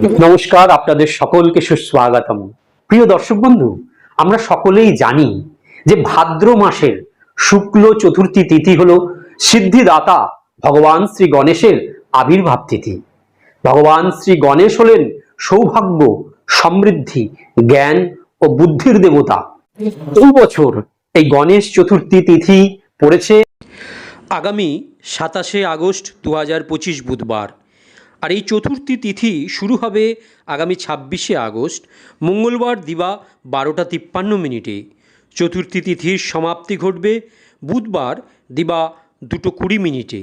নমস্কার, আপনাদের সকলকে সুস্বাগতম। প্রিয় দর্শক বন্ধু, আমরা সকলেই জানি যে ভাদ্র মাসের শুক্ল চতুর্থী তিথি হলো সিদ্ধিদাতা ভগবান শ্রী গণেশের আবির্ভাব তিথি। ভগবান শ্রী গণেশ হলেন সৌভাগ্য, সমৃদ্ধি, জ্ঞান ও বুদ্ধির দেবতা। এই বছর এই গণেশ চতুর্থী তিথি পড়েছে। আগামী সাতাশে আগস্ট দু বুধবার। আর এই চতুর্থী তিথি শুরু হবে আগামী ছাব্বিশে আগস্ট, মঙ্গলবার দিবা বারোটা তিপ্পান্ন মিনিটে। চতুর্থী তিথির সমাপ্তি ঘটবে বুধবার দিবা দুটো কুড়ি মিনিটে।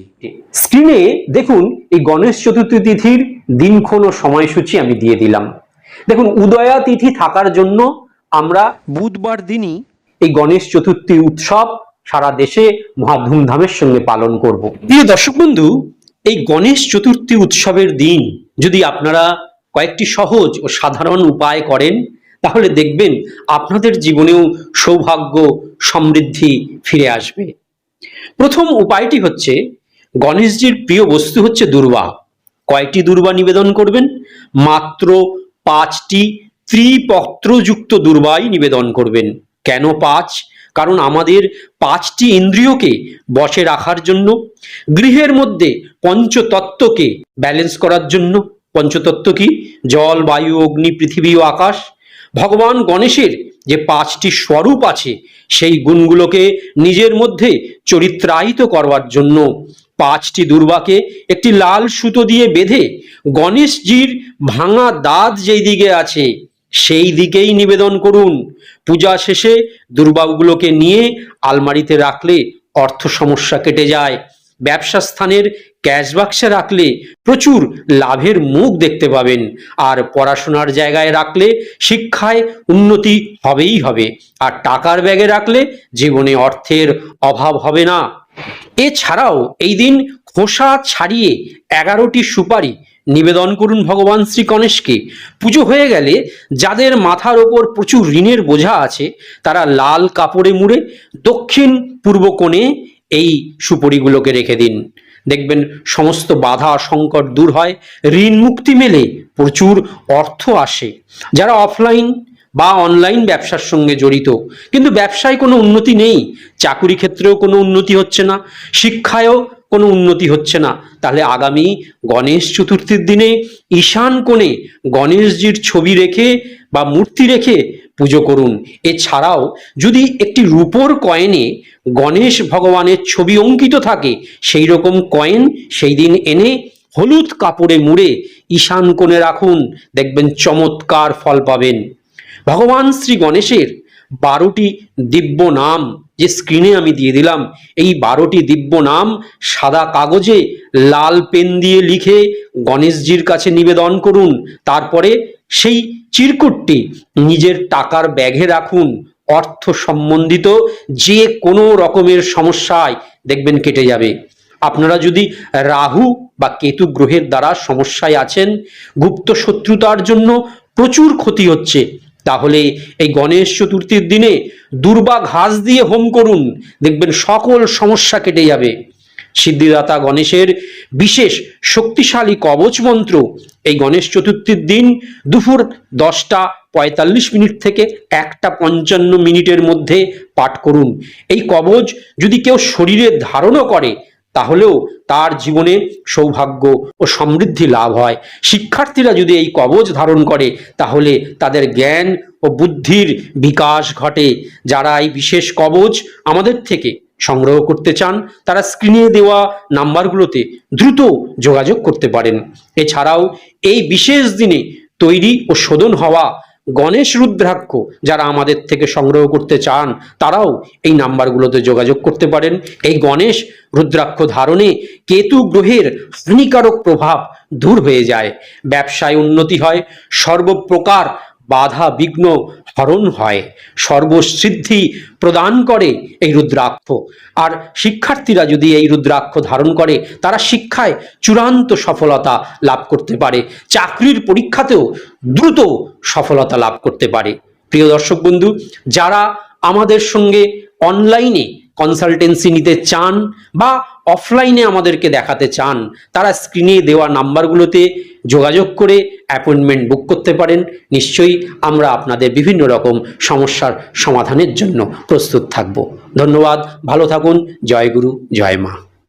স্ক্রিনে দেখুন এই গণেশ চতুর্থী তিথির দিনক্ষণ ও সময়সূচি আমি দিয়ে দিলাম। দেখুন, উদয়া তিথি থাকার জন্য আমরা বুধবার দিনই এই গণেশ চতুর্থী উৎসব সারা দেশে মহা ধুমধামের সঙ্গে পালন করব। প্রিয় দর্শক বন্ধু এই গণেশ চতুর্থী উৎসবের দিন যদি আপনারা কয়েকটি সহজ ও সাধারণ উপায় করেন, তাহলে দেখবেন আপনাদের জীবনেও সৌভাগ্য, সমৃদ্ধি ফিরে আসবে। প্রথম উপায়টি হচ্ছে, গণেশজির প্রিয় বস্তু হচ্ছে দুর্বা। কয়টি দুর্বা নিবেদন করবেন? মাত্র পাঁচটি ত্রিপত্রযুক্ত দুর্বাই নিবেদন করবেন। কেন পাঁচ? কারণ আমাদের পাঁচটি ইন্দ্রিয়কে বশে রাখার জন্য, গৃহের মধ্যে পঞ্চতত্ত্বকে ব্যালেন্স করার জন্য। পঞ্চতত্ত্ব কি? জল, বায়ু, অগ্নি, পৃথিবী ও আকাশ। ভগবান গণেশের যে পাঁচটি স্বরূপ আছে, সেই গুণগুলোকে নিজের মধ্যে চরিত্রায়িত করবার জন্য পাঁচটি দুর্বাকে একটি লাল সুতো দিয়ে বেঁধে গণেশজির ভাঙা দাঁত যেই দিকে আছে সেই দিকেই নিবেদন করুন। পূজা শেষে দুর্বাগুলোকে নিয়ে আলমারিতে রাখলে অর্থ সমস্যা কেটে যায়। ব্যবসা স্থানের ক্যাশ বাক্সে রাখলে প্রচুর লাভের মুখ দেখতে পাবেন। আর পড়াশোনার জায়গায় রাখলে শিক্ষায় উন্নতি হবেই হবে। আর টাকার ব্যাগে রাখলে জীবনে অর্থের অভাব হবে না। এছাড়াও এই দিন খোসা ছাড়িয়ে এগারোটি সুপারি নিবেদন করুন ভগবান শ্রী গণেশকে। পুজো হয়ে গেলে যাদের মাথার ওপর প্রচুর ঋণের বোঝা আছে, তারা লাল কাপড়ে মুড়ে দক্ষিণ পূর্ব কোণে এই সুপরিগুলোকে রেখে দিন। দেখবেন সমস্ত বাধা, সংকট দূর হয়, ঋণ মুক্তি মেলে, প্রচুর অর্থ আসে। যারা অফলাইন বা অনলাইন ব্যবসার সঙ্গে জড়িত, কিন্তু ব্যবসায় কোনো উন্নতি নেই, চাকুরি ক্ষেত্রেও কোনো উন্নতি হচ্ছে না, শিক্ষায়ও কোনো উন্নতি হচ্ছে না। তাহলে আগামী গণেশ চতুর্থীর দিনে ঈশান কোণে গণেশজির ছবি রেখে বা মূর্তি রেখে পুজো করুন। এছাড়াও যদি একটি রূপোর কয়েনে গণেশ ভগবানের ছবি অঙ্কিত থাকে, সেই রকম কয়েন সেই দিন এনে হলুদ কাপড়ে মুড়ে ঈশান কোণে রাখুন। দেখবেন চমৎকার ফল পাবেন। ভগবান শ্রী গণেশের বারোটি দিব্য নাম যে স্ক্রিনে আমি দিয়ে দিলাম, এই বারোটি দিব্য নাম সাদা কাগজে লাল পেন দিয়ে লিখে গণেশজির কাছে নিবেদন করুন। তারপরে সেই চিরকুটটি নিজের টাকার ব্যাগে রাখুন, অর্থ সম্বন্ধিত যে কোনো রকমের সমস্যায় দেখবেন কেটে যাবে। আপনারা যদি রাহু বা কেতু গ্রহের দ্বারা সমস্যায় আছেন, গুপ্ত শত্রুতার জন্য প্রচুর ক্ষতি হচ্ছে। তাহলে এই গণেশ চতুর্থীর দিনে দুর্বা ঘাস দিয়ে হোম করুন। দেখবেন সকল সমস্যা কেটে যাবে। সিদ্ধিদাতা গণেশের বিশেষ শক্তিশালী কবচ মন্ত্র এই গণেশ চতুর্থীর দিন দুপুর দশটা পঁয়তাল্লিশ মিনিট থেকে একটা পঞ্চান্ন মিনিটের মধ্যে পাঠ করুন। এই কবচ যদি কেউ শরীরে ধারণও করে তাহলেও তার জীবনে সৌভাগ্য ও সমৃদ্ধি লাভ হয়। শিক্ষার্থীরা যদি এই কবচ ধারণ করে, তাহলে তাদের জ্ঞান ও বুদ্ধির বিকাশ ঘটে। যারা এই বিশেষ কবজ আমাদের থেকে সংগ্রহ করতে চান, তারা স্ক্রিনে দেওয়া নাম্বারগুলোতে দ্রুত যোগাযোগ করতে পারেন। এছাড়াও এই বিশেষ দিনে তৈরি ও শোধন হওয়া গণেশ রুদ্রাক্ষ যারা আমাদের থেকে সংগ্রহ করতে চান, তারাও এই নাম্বারগুলোতে যোগাযোগ করতে পারেন। এই গণেশ রুদ্রাক্ষ ধারণে কেতু গ্রহের হানিকারক প্রভাব দূর হয়ে যায়। ব্যবসায় উন্নতি হয়, সর্বপ্রকার বাধা বিঘ্ন হরণ হয়। সর্বসিদ্ধি প্রদান করে এই রুদ্রাক্ষ। আর শিক্ষার্থীরা যদি এই রুদ্রাক্ষ ধারণ করে, তারা শিক্ষায় চূড়ান্ত সফলতা লাভ করতে পারে। চাকরির পরীক্ষাতেও দ্রুত সফলতা লাভ করতে পারে। প্রিয় দর্শক বন্ধু, যারা আমাদের সঙ্গে অনলাইনে কনসালটেন্সি নিতে চান বা অফলাইনে আমাদেরকে দেখাতে চান, তারা স্ক্রিনে দেওয়া নাম্বারগুলোতে যোগাযোগ করে অ্যাপয়েন্টমেন্ট বুক করতে পারেন। নিশ্চয়ই আমরা আপনাদের বিভিন্ন রকম সমস্যার সমাধানের জন্য প্রস্তুত থাকব। ধন্যবাদ, ভালো থাকুন, জয় গুরু, জয় মা।